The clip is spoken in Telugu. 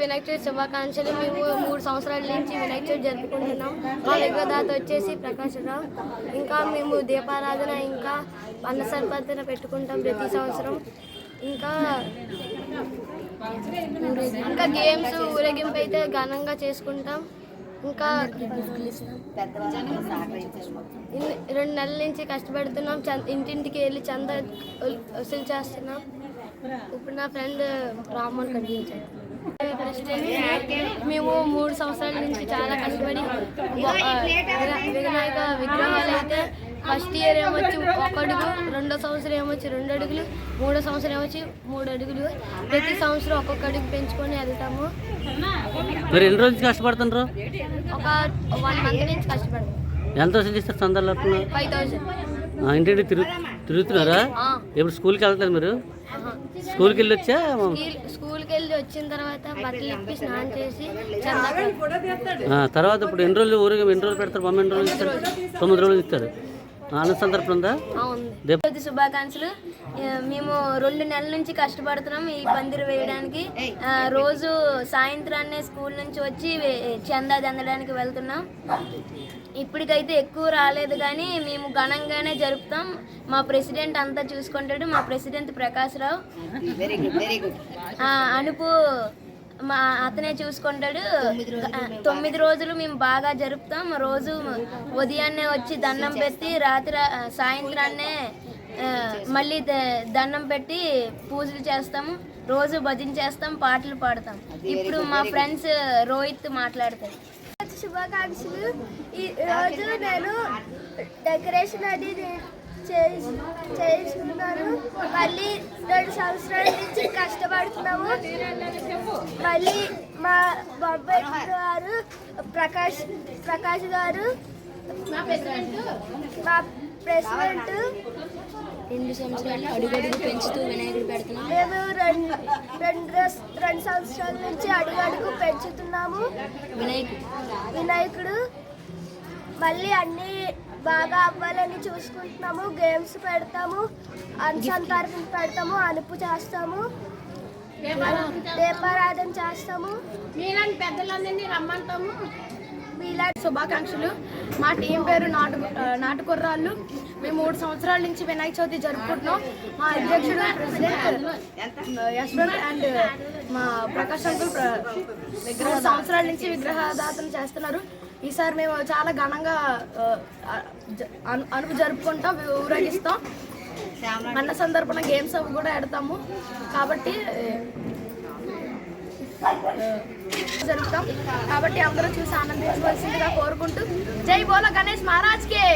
వినాయక చవితి శుభాకాంక్షలు. మేము మూడు సంవత్సరాల నుంచి వినాయక చవితి జరుపుకుంటున్నాం. మా విగ్రహదాత వచ్చేసి ప్రకాశరావు ఇంకా మేము దీపారాధన ఇంకా అన్న సర్పతిన పెట్టుకుంటాం ప్రతి సంవత్సరం. ఇంకా ఇంకా గేమ్స్ ఊరేగింపు అయితే ఘనంగా చేసుకుంటాం. ఇంకా రెండు నెలల నుంచి కష్టపడుతున్నాం. ఇంటింటికి వెళ్ళి చంద వసూలు చేస్తున్నాం. ఇప్పుడు నా ఫ్రెండ్ రామ్మోహన్ కట్టించాడు మేము మూడు సంవత్సరాల నుంచి చాలా కష్టపడి వినాయక విగ్రహాలు అయితే ఫస్ట్ ఇయర్ ఏమొచ్చి ఒక అడుగు రెండో సంవత్సరం ఏమొచ్చి రెండు అడుగులు మూడో సంవత్సరం ఏమొచ్చి మూడు అడుగులు. ప్రతి సంవత్సరం ఒక్కొక్క అడుగు పెంచుకొని వెళ్తాము. మీరు ఎన్ని రోజులు కష్టపడుతుండ్రు? ఒక వన్ మంత్ నుంచి కష్టపడతాం. ఎంత వసూలు ఇస్తారు సందర్లో ఫైవ్ థౌసండ్. ఇంటింటి తిరుగు తిరుగుతున్నారా? ఇప్పుడు స్కూల్కి వెళ్తారు మీరు? స్కూల్కి వెళ్ళి వచ్చా స్కూల్ స్కూల్కి వెళ్ళి వచ్చిన తర్వాత బట్టలు ఇప్పి స్నానం చేసి తర్వాత ఇప్పుడు ఎన్ని రోజులు ఊరికి ఎన్ని రోజులు పెడతారు? బొమ్మ ఎన్ని రోజులు ఇస్తారు? తొమ్మిది రోజులు ఇస్తారు. ఆనంద సందర్భం ఉందా? శుభాకాంక్షలు. మేము రెండు నెలల నుంచి కష్టపడుతున్నాం ఈ పందిరి వేయడానికి. రోజు సాయంత్రాన్నే స్కూల్ నుంచి వచ్చి చందా చెందడానికి వెళ్తున్నాం. ఇప్పటికైతే ఎక్కువ రాలేదు కానీ మేము ఘనంగానే జరుపుతాం. మా ప్రెసిడెంట్ అంతా చూసుకుంటాడు. మా ప్రెసిడెంట్ ప్రకాష్ రావు ఆ, అనుపు మా అతనే చూసుకుంటాడు. తొమ్మిది రోజులు మేము బాగా జరుపుతాం. రోజు ఉదయాన్నే వచ్చి దండం పెట్టి రాత్రి సాయంత్రాన్నే మళ్ళీ దండం పెట్టి పూజలు చేస్తాము రోజు భజన చేస్తాం పాటలు పాడతాం. ఇప్పుడు మా ఫ్రెండ్స్ రోహిత్ మాట్లాడతారు. శుభాకాంక్షలు. ఈ రోజు నేను డెకరేషన్ అది చేసి చేసుకున్నాను మళ్ళీ రెండు సంవత్సరాల నుంచి కష్టపడుతున్నాము. మళ్ళీ మా బాబాయ్ గారు ప్రకాష్ ప్రకాష్ గారు మా ప్రెసిడెంట్. రెండు సంవత్సరాలు అడుగడుగు పెంచుతూ వినాయకుడు పెడుతున్నాం. మేము రెండు రెండు రెండు సంవత్సరాల నుంచి అడుగడుగు పెంచుతున్నాము. వినాయకుడు. వినాయకుడు. మళ్ళీ అన్ని బాగా అవ్వాలని చూసుకుంటున్నాము గేమ్స్ పెడతాము అనుసంతరణ పెడతాము అనుపు చేస్తాము దీపారాధన చేస్తాము. మీలాంటి పెద్దలందరినీ రమ్మంటాము. మీలా శుభాకాంక్షలు. మా టీం పేరు నాటు నాటుకుర్రాళ్ళు. మేము మూడు సంవత్సరాల నుంచి వినాయక చవితి జరుపుకుంటున్నాం. మా అధ్యక్షుడు ప్రెసిడెంట్ యశ్వంత్ అండ్ మా ప్రకాష్ అంకుల్ మూడు సంవత్సరాల నుంచి విగ్రహదాతన చేస్తున్నారు. ఈసారి మేము చాలా ఘనంగా అను- అనుపు జరుపుకుంటాం ఊరేగిస్తాం. అన్న సందర్భన గేమ్స్ అవి కూడా ఆడతాము. కాబట్టి జరుపుతాం. కాబట్టి అందరూ చూసి ఆనందించవలసిందిగా కోరుకుంటూ జై బోలో గణేష్ మహారాజ్కే!